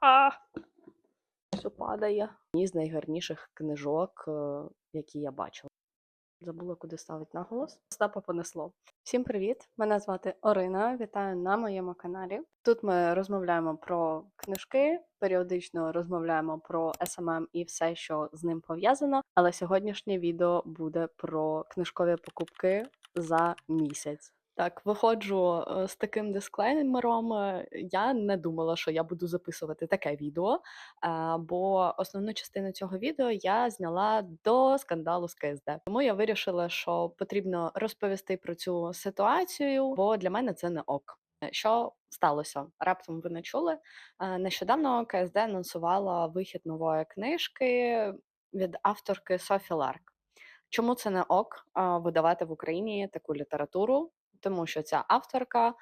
А! Все падає. Одні з найгарніших книжок, е, які я бачила. Забула, куди ставити наголос. Остапа понесло. Всім привіт! Мене звати Орина. Вітаю на моєму каналі. Тут ми розмовляємо про книжки, періодично розмовляємо про SMM і все, що з ним пов'язано. Але сьогоднішнє відео буде про книжкові покупки за місяць. Так, виходжу е, з таким дисклеймером. е, Я не думала, що я буду записувати таке відео, е, бо основну частину цього відео я зняла до скандалу з КСД. Тому я вирішила, що потрібно розповісти про цю ситуацію, бо для мене це не ок. Що сталося? Раптом ви не чули. Нещодавно КСД анонсувала вихід нової книжки від авторки Софі Ларк. Чому це не ок видавати в Україні таку літературу? Тому що ця авторка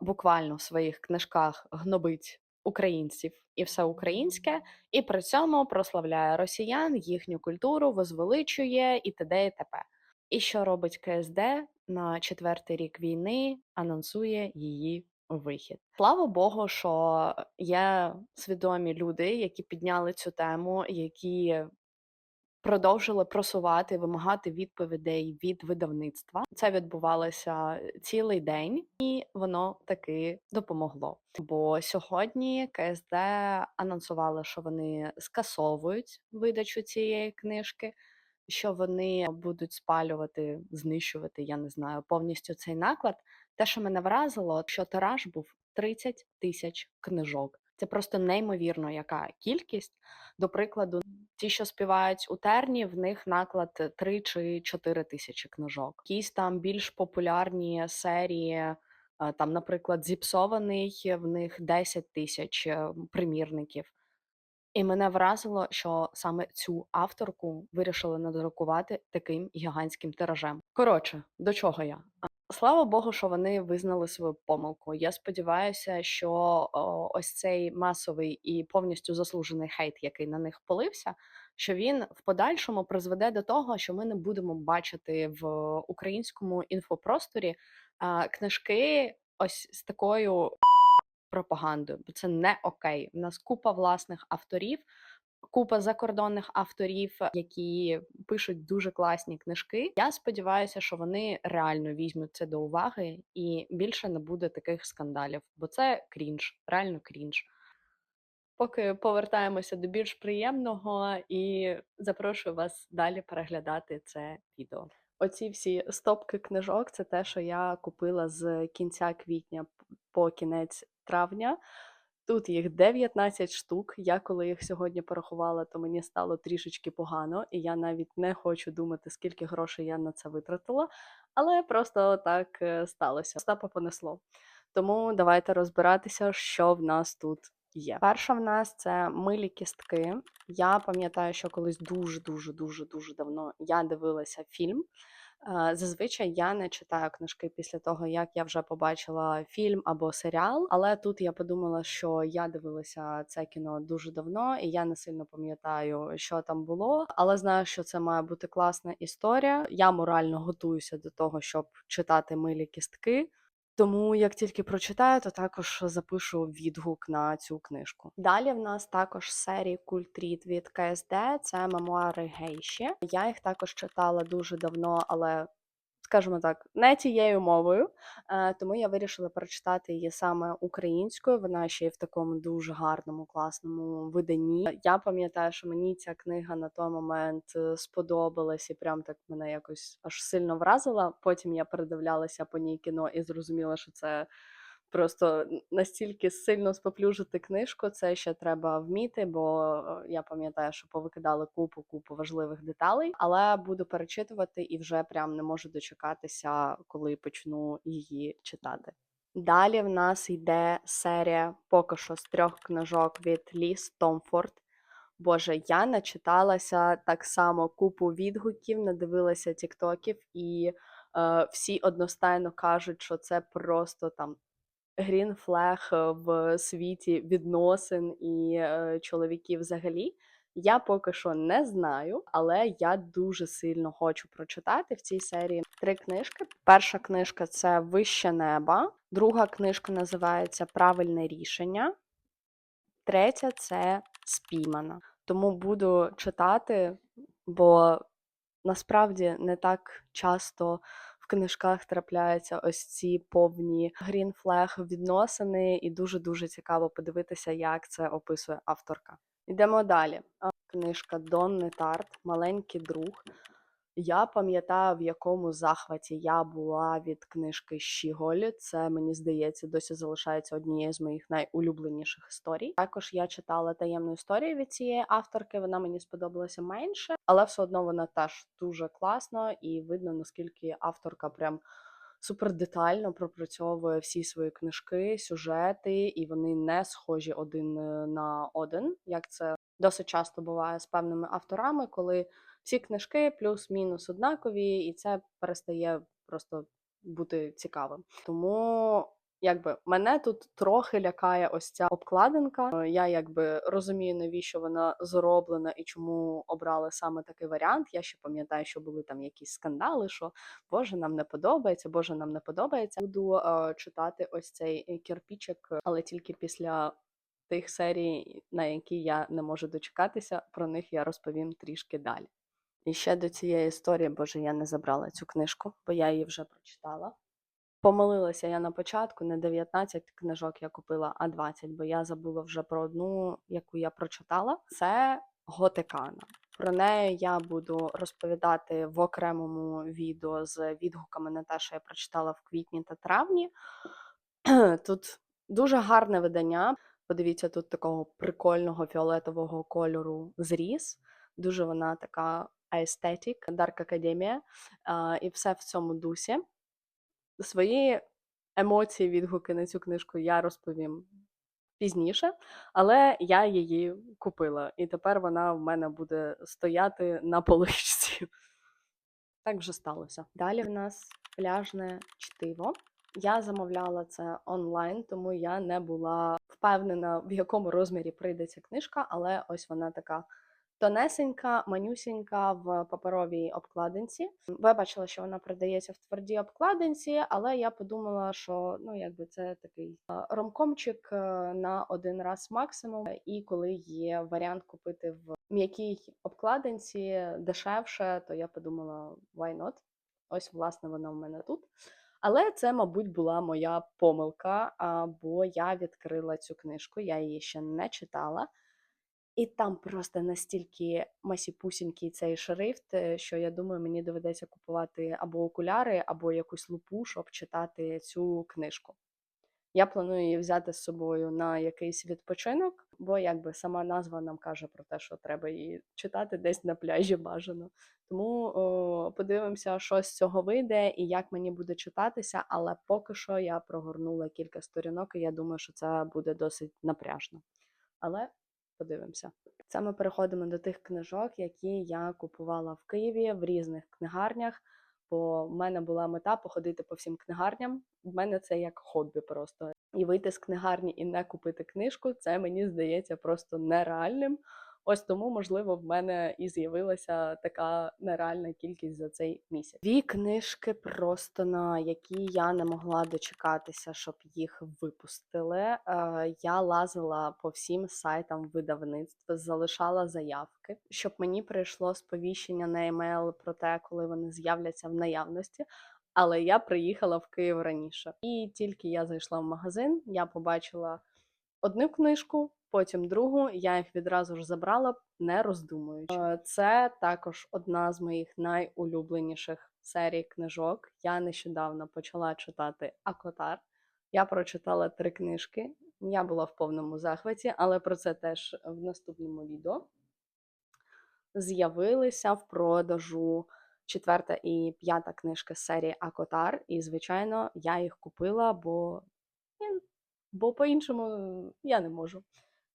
буквально в своїх книжках гнобить українців і все українське, і при цьому прославляє росіян, їхню культуру, возвеличує і т.д. і т.п. І що робить КСД на четвертий рік війни? Анонсує її вихід. Слава Богу, що є свідомі люди, які підняли цю тему, які продовжили просувати, вимагати відповідей від видавництва. Це відбувалося цілий день, і воно таки допомогло. Бо сьогодні КСД анонсували, що вони скасовують видачу цієї книжки. Що вони будуть спалювати, знищувати, я не знаю, повністю цей наклад. Те, що мене вразило, що тираж був 30 тисяч книжок. Це просто неймовірно, яка кількість. До прикладу, ті, що співають у терні, в них наклад 3 чи 4 тисячі книжок. Якісь там більш популярні серії, е, там, наприклад, зіпсований, в них 10 тисяч е, примірників. І мене вразило, що саме цю авторку вирішили надрукувати таким гігантським тиражем. Коротше, до чого я? Слава Богу, що вони визнали свою помилку. Я сподіваюся, що ось цей масовий і повністю заслужений хейт, який на них полився, що він в подальшому призведе до того, що ми не будемо бачити в українському інфопросторі книжки ось з такою пропагандою, бо це не окей. У нас купа власних авторів, купа закордонних авторів, які пишуть дуже класні книжки. Я сподіваюся, що вони реально візьмуть це до уваги і більше не буде таких скандалів, бо це крінж, реально крінж. Поки повертаємося до більш приємного і запрошую вас далі переглядати це відео. Оці всі стопки книжок це те, що я купила з кінця квітня по кінець травня. Тут їх 19 штук. Я коли їх сьогодні порахувала, то мені стало трішечки погано, і я навіть не хочу думати, скільки грошей я на це витратила. Але просто так е, сталося. Остапа понесло. Тому давайте розбиратися, що в нас тут є. Перша в нас це милі кістки. Я пам'ятаю, що колись дуже дуже дуже дуже давно я дивилася фільм. Зазвичай я не читаю книжки після того, як я вже побачила фільм або серіал. Але тут я подумала, що я дивилася це кіно дуже давно, і я не сильно пам'ятаю, що там було. Але знаю, що це має бути класна історія. Я морально готуюся до того, щоб читати милі кістки. Тому як тільки прочитаю, то також запишу відгук на цю книжку. Далі в нас також серії Культріт від КСД. Це мемуари гейші. Я їх також читала дуже давно, але скажімо так, не тією мовою. Е, Тому я вирішила прочитати її саме українською. Вона ще й в такому дуже гарному, класному виданні. Я пам'ятаю, що мені ця книга на той момент е, сподобалась і прям так мене якось аж сильно вразила. Потім я передивлялася по ній кіно і зрозуміла, що це. Просто настільки сильно споплюжити книжку, це ще треба вміти, бо е, я пам'ятаю, що повикидали купу купу важливих деталей, але буду перечитувати і вже прям не можу дочекатися, коли почну її читати. Далі в нас йде серія поки що з трьох книжок від Ліс Томфорд. Боже, я начиталася так само купу відгуків, надивилася тіктоків, і е, всі одностайно кажуть, що це просто там грін флег е, в світі відносин і е, чоловіків взагалі. Я поки що не знаю, але я дуже сильно хочу прочитати в цій серії три книжки. Перша книжка це Вище неба, друга книжка називається Правильне рішення. Третя це спіймана. Тому буду читати, бо насправді не так часто в книжках трапляються ось ці повні грінфлег відносини, і дуже-дуже цікаво подивитися, як це описує авторка. Йдемо далі. Книжка Донни Тарт Маленький друг. Я пам'ятаю, в якому захваті я була від книжки Щіголь. Це мені здається, досі залишається однією з моїх найулюбленіших історій. Також я читала таємну історію від цієї авторки. Вона мені сподобалася менше, але все одно вона теж дуже класна і видно, наскільки авторка прям. Супер детально пропрацьовує всі свої книжки, сюжети, і вони не схожі один е, на один, як це досить часто буває з певними авторами, коли всі книжки плюс-мінус однакові, і це перестає просто бути цікавим. Тому. Якби мене тут трохи лякає ось ця обкладинка. Е, Я якби розумію, навіщо вона зроблена і чому обрали саме такий варіант. Я ще пам'ятаю, що були там якісь скандали, що Боже, нам не подобається, Боже, нам не подобається. Буду е, читати ось цей кірпічик, але тільки після тих серій, на які я не можу дочекатися. Про них я розповім трішки далі. І ще до цієї історії, боже, я не забрала цю книжку, бо я її вже прочитала. Помилилася я на початку, не 19 книжок я купила, а 20, бо я забула вже про одну, яку я прочитала. Це Готикана. Про неї я буду розповідати в окремому відео з відгуками на те, що я прочитала в квітні та травні. Тут дуже гарне видання. Подивіться, тут такого прикольного фіолетового кольору зріз. Дуже вона така aesthetic, Dark Academia, а, і все в цьому дусі. Свої емоції, відгуки на цю книжку я розповім пізніше, але я її купила, і тепер вона в мене буде стояти на поличці. Так вже сталося. Далі в нас пляжне чтиво. Я замовляла це онлайн, тому я не була впевнена, в якому розмірі прийде ця книжка, але ось вона така тонесенька, манюсінька в паперовій обкладинці. Ви бачили, що вона продається в твердій обкладинці, але я подумала, що ну якби це такий ромкомчик е, на один раз максимум. І коли є варіант купити в м'якій обкладинці дешевше, то я подумала, why not? Ось, власне, вона в мене тут. Але це, мабуть, була моя помилка, бо я відкрила цю книжку, я її ще не читала. І там просто настільки масіпусінький цей шрифт, що я думаю, мені доведеться купувати або окуляри, або якусь лупу, щоб читати цю книжку. Я планую її взяти з собою на якийсь відпочинок, бо якби сама назва нам каже про те, що треба її читати десь на пляжі бажано. Тому о, подивимося, що з цього вийде і як мені буде читатися, але поки що я прогорнула кілька сторінок, і я думаю, що це буде досить напряжно. Але подивимося. Це ми переходимо до тих книжок, які я купувала в Києві в різних книгарнях. Бо в мене була мета походити по всім книгарням. В мене це як хобі просто. І вийти з книгарні і не купити книжку, це мені здається просто нереальним. Ось тому, можливо, в мене і з'явилася така нереальна кількість за цей місяць. Дві книжки, просто на які я не могла дочекатися, щоб їх випустили. Е, Я лазила по всім сайтам видавництв, залишала заявки, щоб мені прийшло сповіщення на емейл про те, коли вони з'являться в наявності. Але я приїхала в Київ раніше, і тільки я зайшла в магазин, я побачила одну книжку, потім другу. Я їх відразу ж забрала, не роздумуючи. Е, Це також одна з моїх найулюбленіших серій книжок. Я нещодавно почала читати Акотар. Я прочитала три книжки. Я була в повному захваті, але про це теж в наступному відео. З'явилися в продажу четверта і п'ята книжка з серії Акотар. І, звичайно, я їх купила, бо, ну, бо по-іншому я не можу.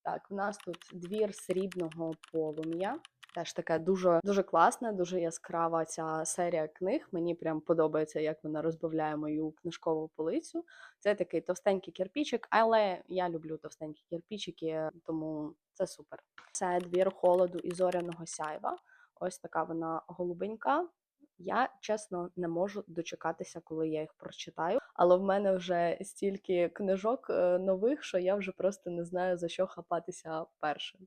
Так, в нас тут двір срібного полум'я. Теж таке дуже дуже класна, дуже яскрава ця серія книг. Мені прям подобається, як вона розбавляє мою книжкову полицю. Це такий товстенький кирпічик, але я люблю товстенькі кирпічики, тому це супер. Це двір холоду і зоряного сяйва. Ось така вона голубенька. Я чесно не можу дочекатися, коли я їх прочитаю. Але в мене вже стільки книжок е, нових, що я вже просто не знаю за що хапатися першим.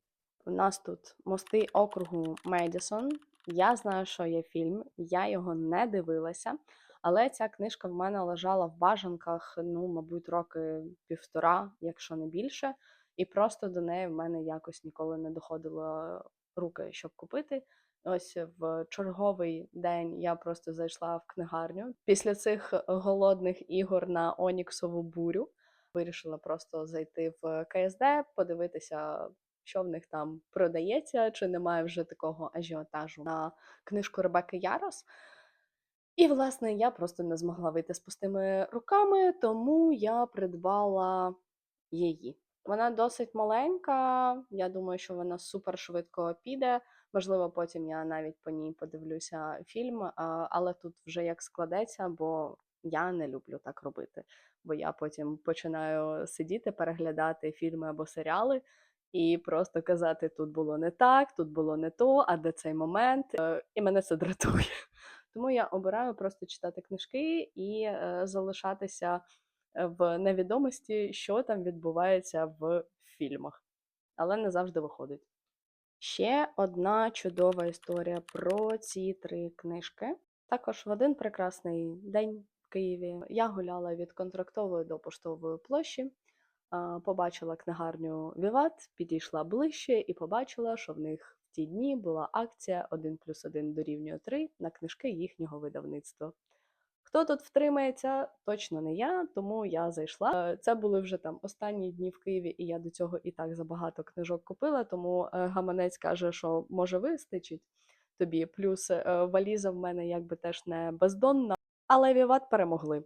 У нас тут мости округу Медісон. Я знаю, що є фільм, я його не дивилася, але ця книжка в мене лежала в бажанках, ну, мабуть, роки півтора, якщо не більше. І просто до неї в мене якось ніколи не доходило руки, щоб купити. Ось в черговий день я просто зайшла в книгарню. Після цих голодних ігор на Оніксову бурю вирішила просто зайти в КСД, подивитися, що в них там продається, чи немає вже такого ажіотажу на книжку Ребекки Ярос. І, власне, я просто не змогла вийти з пустими руками, тому я придбала її. Вона досить маленька. Я думаю, що вона супер швидко піде. Можливо, потім я навіть по ній подивлюся фільм, але тут вже як складеться, бо я не люблю так робити. Бо я потім починаю сидіти, переглядати фільми або серіали і просто казати: тут було не так, тут було не то, а де цей момент. Е, І мене це дратує. Тому я обираю просто читати книжки і е, залишатися е, в невідомості, що там відбувається в фільмах, але не завжди виходить. Ще одна чудова історія про ці три книжки. Також в один прекрасний день в Києві я гуляла від контрактової до поштової площі, побачила книгарню Віват, підійшла ближче і побачила, що в них в ті дні була акція 1 плюс 1 дорівнює 3 на книжки їхнього видавництва. Хто тут втримається, точно не я, тому я зайшла. Е, Це були вже там останні дні в Києві, і я до цього і так забагато книжок купила, тому е, гаманець каже, що може вистачить тобі. Плюс е, валіза в мене якби теж не бездонна, але Віват перемогли.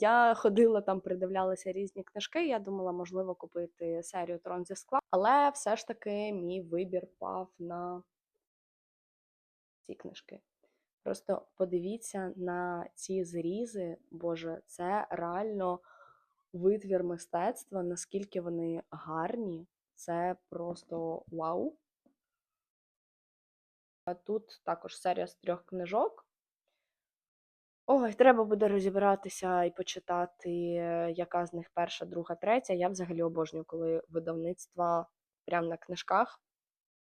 Я ходила там, придивлялася різні книжки. Я думала, можливо, купити серію Трон зі скла, але все ж таки мій вибір пав на ці книжки. Просто подивіться на ці зрізи. Боже, це реально витвір мистецтва, наскільки вони гарні. Це просто вау. А тут також серія з трьох книжок. Ой, треба буде розібратися і почитати, е, яка з них перша, друга, третя. Я взагалі обожнюю, коли видавництва прямо на книжках,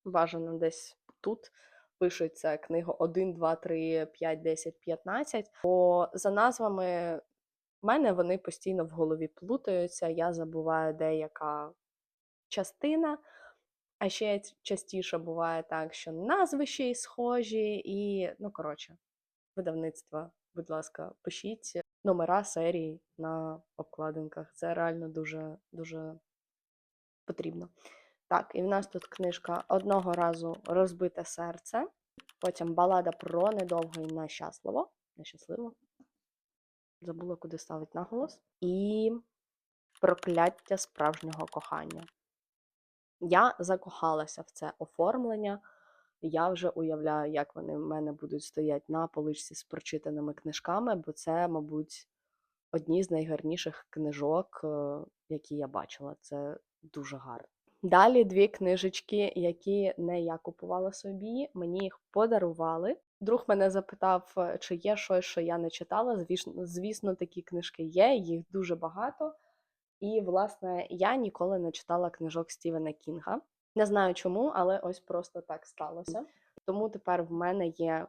бажано десь тут, пишеться книга 1, 2, 3, 5, 10, 15. Бо за назвами в мене вони постійно в голові плутаються, я забуваю деяка частина. А ще частіше буває так, що назви ще й схожі, і, ну, коротше, видавництва, будь ласка, пишіть номера серії на обкладинках. Це реально дуже дуже потрібно. Так, і в нас тут книжка одного разу розбите серце, потім балада про недовго і нещасливо. Нещасливо. Забула, куди ставить наголос. І прокляття справжнього кохання. Я закохалася в це оформлення. Я вже уявляю, як вони в мене будуть стояти на поличці з прочитаними книжками, бо це, мабуть, одні з найгарніших книжок, е, які я бачила. Це дуже гарно. Далі дві книжечки, які не я купувала собі, мені їх подарували. Друг мене запитав, е, чи є щось, що я не читала. Звісно, звісно, такі книжки є, їх дуже багато. І, власне, я ніколи не читала книжок Стівена Кінга. Не знаю чому, але ось просто так сталося. Тому тепер в мене є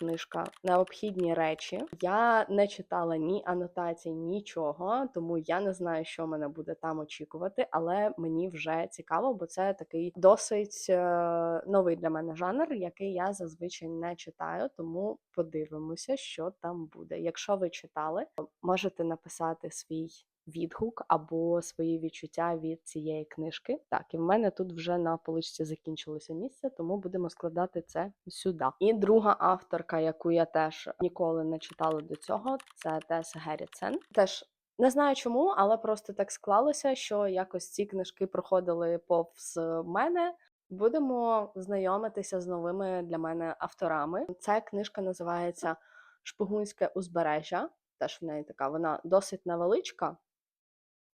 книжка Необхідні речі. Я не читала ні анотацій, нічого, тому я не знаю, що мене буде там очікувати, але мені вже цікаво, бо це такий досить е, новий для мене жанр, який я зазвичай не читаю. Тому подивимося, що там буде. Якщо ви читали, можете написати свій відгук або свої відчуття від цієї книжки. Так, і в мене тут вже на поличці закінчилося місце, тому будемо складати це сюди. І друга авторка, яку я теж ніколи не читала до цього, це Тес Герріцен. Теж не знаю чому, але просто так склалося, що якось ці книжки проходили повз мене. Будемо знайомитися з новими для мене авторами. Ця книжка називається Шпигунське узбережжя. Теж в неї така, вона досить невеличка,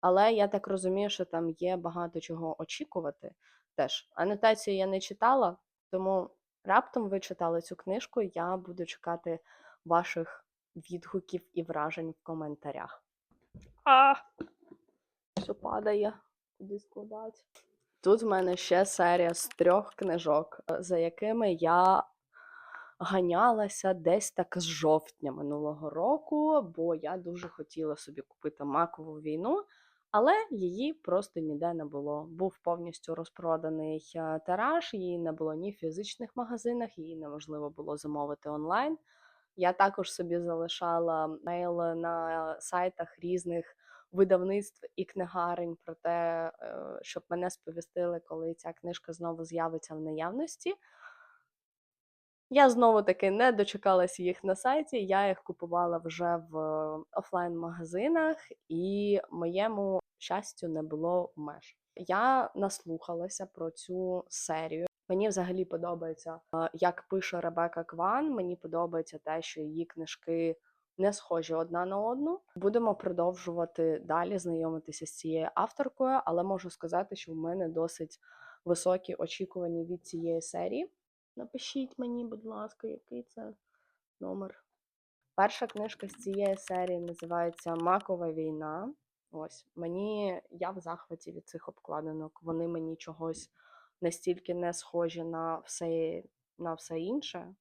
але я так розумію, що там є багато чого очікувати. Теж анотацію я не читала, тому раптом ви читали цю книжку. Я буду чекати ваших відгуків і вражень в коментарях. А! Все падає, куди складати. Тут в мене ще серія з трьох книжок, е, за якими я ганялася десь так з жовтня минулого року, бо я дуже хотіла собі купити макову війну, але її просто ніде не було. Був повністю розпроданий е, тираж, її не було ні в фізичних магазинах, її неможливо було замовити онлайн. Я також собі залишала мейл на сайтах різних видавництв і книгарень про те, е, щоб мене сповістили, коли ця книжка знову з'явиться в наявності. Я знову таки не дочекалася їх на сайті. Я їх купувала вже в офлайн-магазинах, і моєму щастю не було меж. Я наслухалася про цю серію. Мені взагалі подобається, е, як пише Ребека Кван. Мені подобається те, що її книжки не схожі одна на одну. Будемо продовжувати далі знайомитися з цією авторкою, але можу сказати, що в мене досить високі очікування від цієї серії. Напишіть мені, будь ласка, який це номер. Перша книжка з цієї серії називається Макова війна. Ось мені я в захваті від цих обкладинок. Вони мені чогось настільки не схожі на все, на все інше.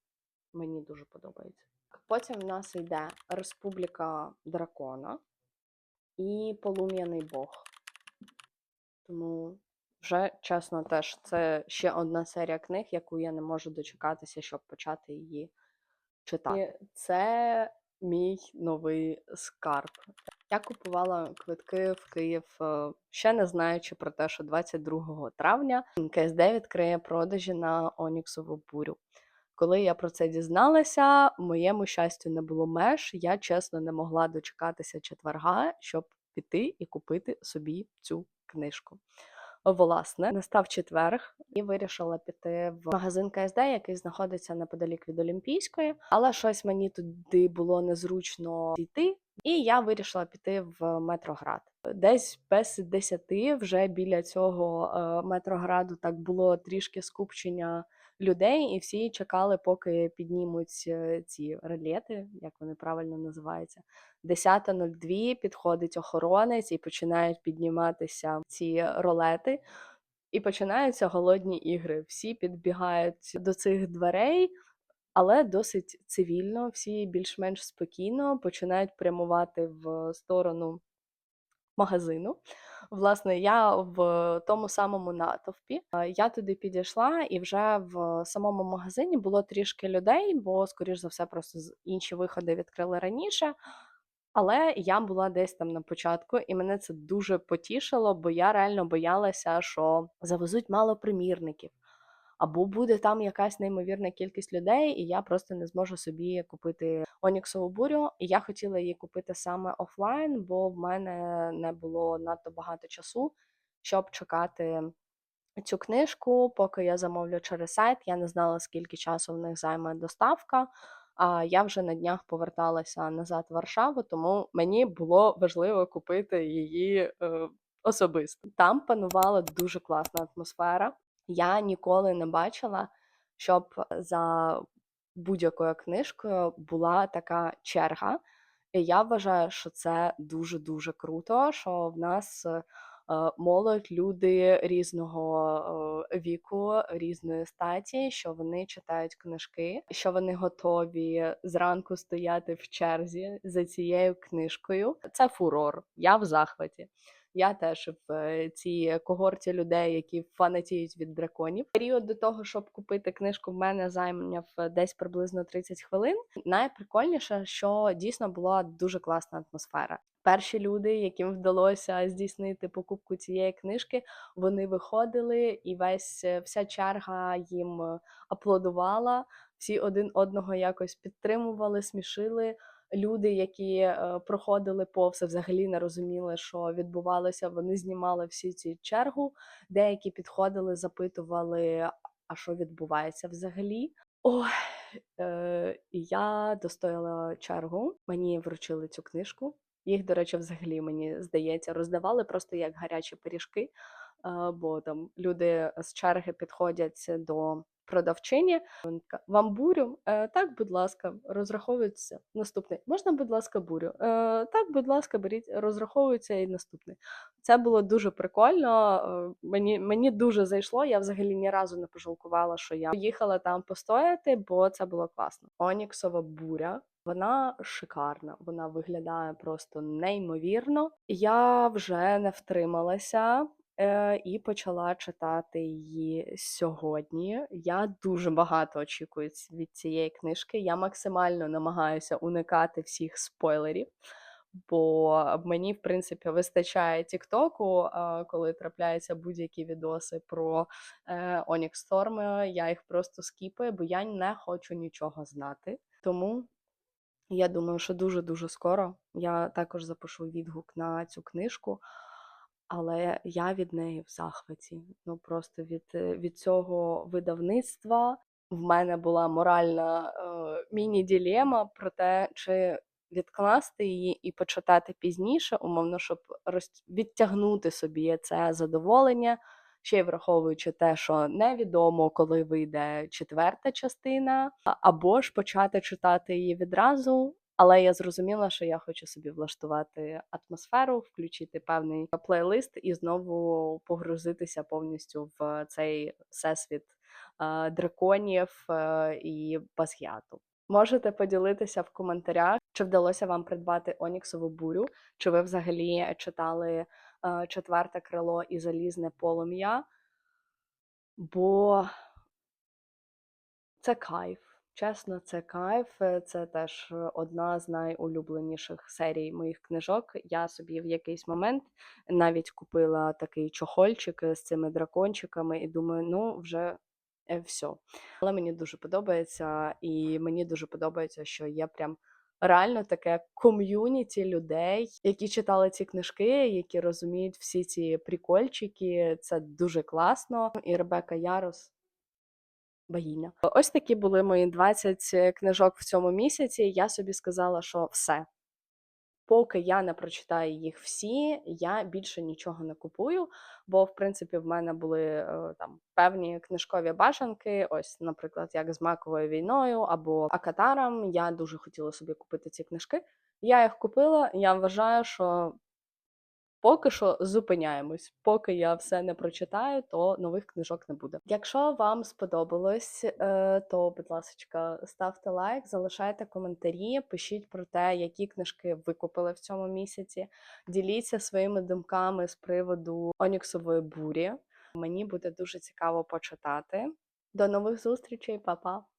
Мені дуже подобається. Потім в нас йде Республіка Дракона і Полум'яний Бог. Тому вже чесно, теж це ще одна серія книг, яку я не можу дочекатися, щоб почати її читати. І це мій новий скарб. Я купувала квитки в Київ, е, ще не знаючи про те, що 22 травня КСД відкриє продажі на Оніксову бурю. Коли я про це дізналася, моєму щастю не було меж. Я чесно не могла дочекатися четверга, щоб піти і купити собі цю книжку. Власне, настав четверг і вирішила піти в магазин КСД, який знаходиться неподалік від Олімпійської, але щось мені туди було незручно йти, і я вирішила піти в Метроград. Десь без десяти вже біля цього е, метрограду так було трішки скупчення людей, і всі чекали, поки піднімуть е, ці релети, як вони правильно називаються. 10.02 підходить охоронець і починають підніматися ці ролети. І починаються голодні ігри. Всі підбігають до цих дверей, але досить цивільно, всі більш-менш спокійно починають прямувати в сторону магазину. Власне, я в тому самому натовпі. Я туди підійшла, і вже в самому магазині було трішки людей, бо, скоріш за все, просто інші виходи відкрили раніше. Але я була десь там на початку, і мене це дуже потішило, бо я реально боялася, що завезуть мало примірників, або буде там якась неймовірна кількість людей, і я просто не зможу собі купити Оніксову бурю. І я хотіла її купити саме офлайн, бо в мене не було надто багато часу, щоб чекати цю книжку, поки я замовлю через сайт. Я не знала, скільки часу в них займе доставка. А я вже на днях поверталася назад в Варшаву, тому мені було важливо купити її е, особисто. Там панувала дуже класна атмосфера. Я ніколи не бачила, щоб за будь-якою книжкою була така черга. І я вважаю, що це дуже дуже круто, що в нас е, молодь, люди різного е, віку, різної статі, що вони читають книжки, що вони готові зранку стояти в черзі за цією книжкою. Це фурор. Я в захваті. Я теж в е, цій когорті людей, які фанатіють від драконів. Період до того, щоб купити книжку, в мене зайняв е, десь приблизно 30 хвилин. Найприкольніше, що дійсно була дуже класна атмосфера. Перші люди, яким вдалося здійснити покупку цієї книжки, вони виходили, і весь е, вся черга їм аплодувала. Всі один одного якось підтримували, смішили. Люди, які е, проходили повз, взагалі не розуміли, що відбувалося. Вони знімали всі ці чергу. Деякі підходили, запитували, а що відбувається взагалі. Ой, е, я достояла чергу. Мені вручили цю книжку. Їх, до речі, взагалі мені здається, роздавали просто як гарячі пиріжки. е, бо там люди з черги підходять до продавчині. Вам бурю? Е, так, будь ласка, розраховується наступний. Можна, будь ласка, бурю? Е, так, будь ласка, беріть, розраховується і наступний. Це було дуже прикольно. е, Мені, мені дуже зайшло. Я взагалі ні разу не пожалкувала, що я поїхала там постояти, бо це було класно. Оніксова буря. Вона шикарна, вона виглядає просто неймовірно. Я вже не втрималася і почала читати її сьогодні. Я дуже багато очікую від цієї книжки. Я максимально намагаюся уникати всіх спойлерів. Бо мені, в принципі, вистачає Тіктоку, а коли трапляються будь-які відоси про е, Onyx Storm, я їх просто скіпаю, бо я не хочу нічого знати. Тому я думаю, що дуже-дуже скоро я також запишу відгук на цю книжку, але я від неї в захваті. Ну просто від, е, від цього видавництва в мене була моральна е, міні-ділема про те, чи відкласти її і почитати пізніше, умовно, щоб роз... відтягнути собі це задоволення. Ще й враховуючи те, що невідомо, коли вийде четверта частина, або ж почати читати її відразу. Але я зрозуміла, що я хочу собі влаштувати атмосферу, включити певний плейлист і знову погрузитися повністю в цей всесвіт е, драконів е, і Басгіату. Можете поділитися в коментарях, чи вдалося вам придбати Оніксову бурю, чи ви взагалі читали е, четверте крило і залізне полум'я. Бо це кайф. Чесно, це кайф. Е, Це теж е, одна з найулюбленіших серій моїх книжок. Я собі в якийсь момент навіть купила такий чохольчик з цими дракончиками, і думаю, ну вже е, все. Але мені дуже подобається, і мені дуже подобається, що є прям реально таке ком'юніті людей, які читали ці книжки, які розуміють всі ці прикольчики. Це дуже класно. І Ребека Ярос богиня. Ось такі були мої 20 книжок в цьому місяці. Я собі сказала, що все. Поки я не прочитаю їх всі, я більше нічого не купую. Бо, в принципі, в мене були е, там певні книжкові бажанки. Ось, наприклад, як з маковою війною або Акатаром. Я дуже хотіла собі купити ці книжки. Я їх купила. Я вважаю, що Поки що зупиняємось. Поки я все не прочитаю, то нових книжок не буде. Якщо вам сподобалось, е, то, будь ласка, ставте лайк, залишайте коментарі, пишіть про те, які книжки ви купили в цьому місяці. Діліться своїми думками з приводу Оніксової бурі. Мені буде дуже цікаво почитати. До нових зустрічей, па-па!